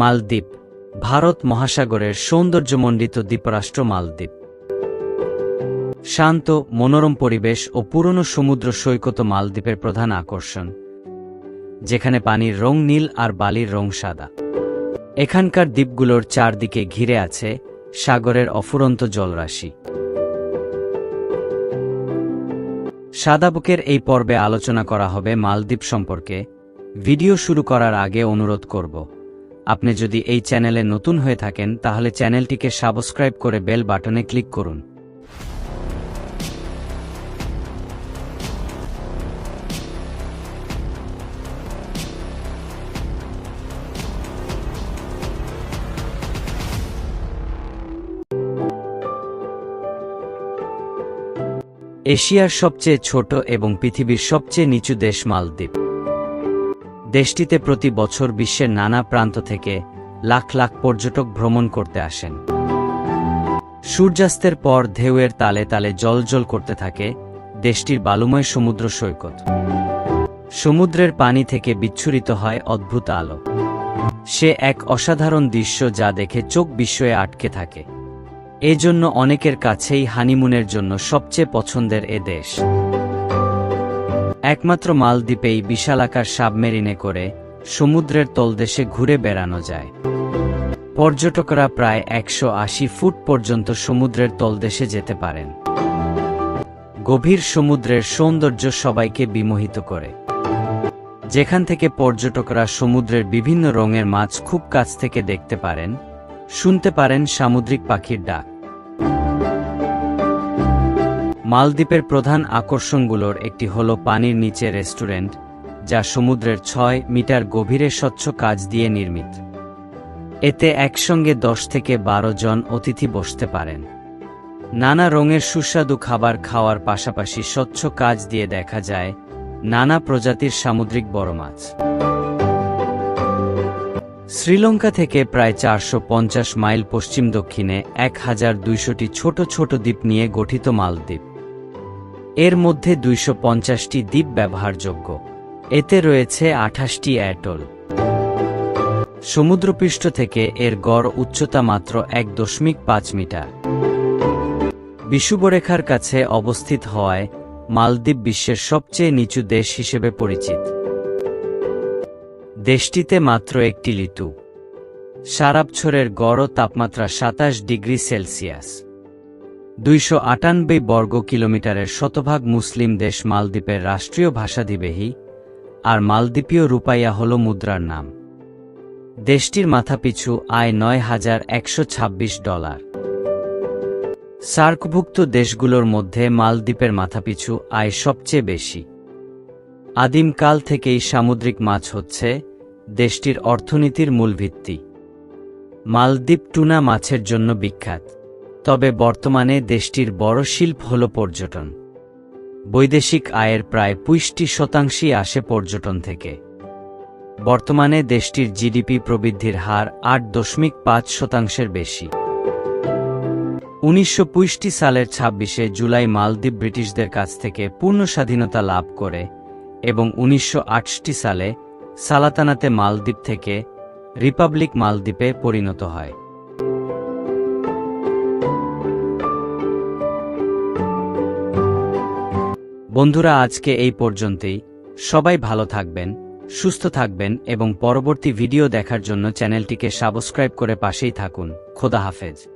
মালদ্বীপ, ভারত মহাসাগরের সৌন্দর্যমণ্ডিত দ্বীপরাষ্ট্র মালদ্বীপ। শান্ত, মনোরম পরিবেশ ও পুরনো সমুদ্র সৈকত মালদ্বীপের প্রধান আকর্ষণ, যেখানে পানির রং নীল আর বালির রং সাদা। এখানকার দ্বীপগুলোর চারদিকে ঘিরে আছে সাগরের অফুরন্ত জলরাশি। সাদাবুকের এই পর্বে আলোচনা করা হবে মালদ্বীপ সম্পর্কে। ভিডিও শুরু করার আগে অনুরোধ করব আপনি যদি এই চ্যানেলে নতুন হয়ে থাকেন, তাহলে চ্যানেলটিকে সাবস্ক্রাইব করে বেল বাটনে ক্লিক করুন। এশিয়ার সবচেয়ে ছোট এবং পৃথিবীর সবচেয়ে নিচু দেশ মালদ্বীপ। দেশটিতে প্রতি বছর বিশ্বের নানা প্রান্ত থেকে লাখ লাখ পর্যটক ভ্রমণ করতে আসেন। সূর্যাস্তের পর ঢেউয়ের তালে তালে জলজল করতে থাকে দেশটির বালুময় সমুদ্র সৈকত। সমুদ্রের পানি থেকে বিচ্ছুরিত হয় অদ্ভুত আলো। সে এক অসাধারণ দৃশ্য যা দেখে চোখ বিস্ময়ে আটকে থাকে। এজন্য অনেকের কাছেই হানিমুনের জন্য সবচেয়ে পছন্দের এ দেশ। একমাত্র মালদ্বীপেই বিশালাকার সাবমেরিনে করে সমুদ্রের তলদেশে ঘুরে বেড়ানো যায়। পর্যটকরা প্রায় একশো আশি ফুট পর্যন্ত সমুদ্রের তলদেশে যেতে পারেন। গভীর সমুদ্রের সৌন্দর্য সবাইকে বিমোহিত করে। যেখান থেকে পর্যটকরা সমুদ্রের বিভিন্ন রঙের মাছ খুব কাছ থেকে দেখতে পারেন, শুনতে পারেন সামুদ্রিক পাখির ডাক। মালদ্বীপের প্রধান আকর্ষণগুলোর একটি হল পানির নিচে রেস্টুরেন্ট, যা সমুদ্রের ছয় মিটার গভীরে স্বচ্ছ কাজ দিয়ে নির্মিত। এতে একসঙ্গে দশ থেকে বারো জন অতিথি বসতে পারেন। নানা রঙের সুস্বাদু খাবার খাওয়ার পাশাপাশি স্বচ্ছ কাজ দিয়ে দেখা যায় নানা প্রজাতির সামুদ্রিক বড় মাছ। শ্রীলঙ্কা থেকে প্রায় চারশো পঞ্চাশ মাইল পশ্চিম দক্ষিণে এক হাজার দুইশোটি ছোট ছোট দ্বীপ নিয়ে গঠিত মালদ্বীপ। এর মধ্যে দুইশো পঞ্চাশটি দ্বীপ ব্যবহারযোগ্য। এতে রয়েছে আঠাশটি অ্যাটল সমুদ্রপৃষ্ঠ থেকে এর গড় উচ্চতা মাত্র এক দশমিক পাঁচ মিটার। বিষুবরেখার কাছে অবস্থিত হওয়ায় মালদ্বীপ বিশ্বের সবচেয়ে নিচু দেশ হিসেবে পরিচিত। দেশটিতে মাত্র একটি ঋতু। সারা বছরের গড় তাপমাত্রা সাতাশ ডিগ্রি সেলসিয়াস। দুইশো আটানব্বই বর্গ কিলোমিটারের শতভাগ মুসলিম দেশ মালদ্বীপের রাষ্ট্রীয় ভাষাদিবেহী, আর মালদ্বীপীয় রূপাইয়া হল মুদ্রার নাম। দেশটির মাথাপিছু আয় নয় হাজার একশো ছাব্বিশ ডলার। সার্কভুক্ত দেশগুলোর মধ্যে মালদ্বীপের মাথাপিছু আয় সবচেয়ে বেশি। আদিমকাল থেকেই সামুদ্রিক মাছ হচ্ছে দেশটির অর্থনীতির মূল ভিত্তি মালদ্বীপ টুনা মাছের জন্য বিখ্যাত। তবে বর্তমানে দেশটির বড় শিল্প হল পর্যটন। বৈদেশিক আয়ের প্রায় পুষ্টি শতাংশই আসে পর্যটন থেকে। বর্তমানে দেশটির জিডিপি প্রবৃদ্ধির হার আট দশমিক পাঁচ শতাংশের বেশি। উনিশশো সালের ছাব্বিশে জুলাই মালদ্বীপ ব্রিটিশদের কাছ থেকে পূর্ণ স্বাধীনতা লাভ করে এবং উনিশশো সালে সালাতানাতে মালদ্বীপ থেকে রিপাবলিক মালদ্বীপে পরিণত হয়। বন্ধুরা, আজকে এই পর্যন্তই। সবাই ভালো থাকবেন, সুস্থ থাকবেন এবং পরবর্তী ভিডিও দেখার জন্য চ্যানেলটিকে সাবস্ক্রাইব করে পাশেই থাকুন। খোদা হাফেজ।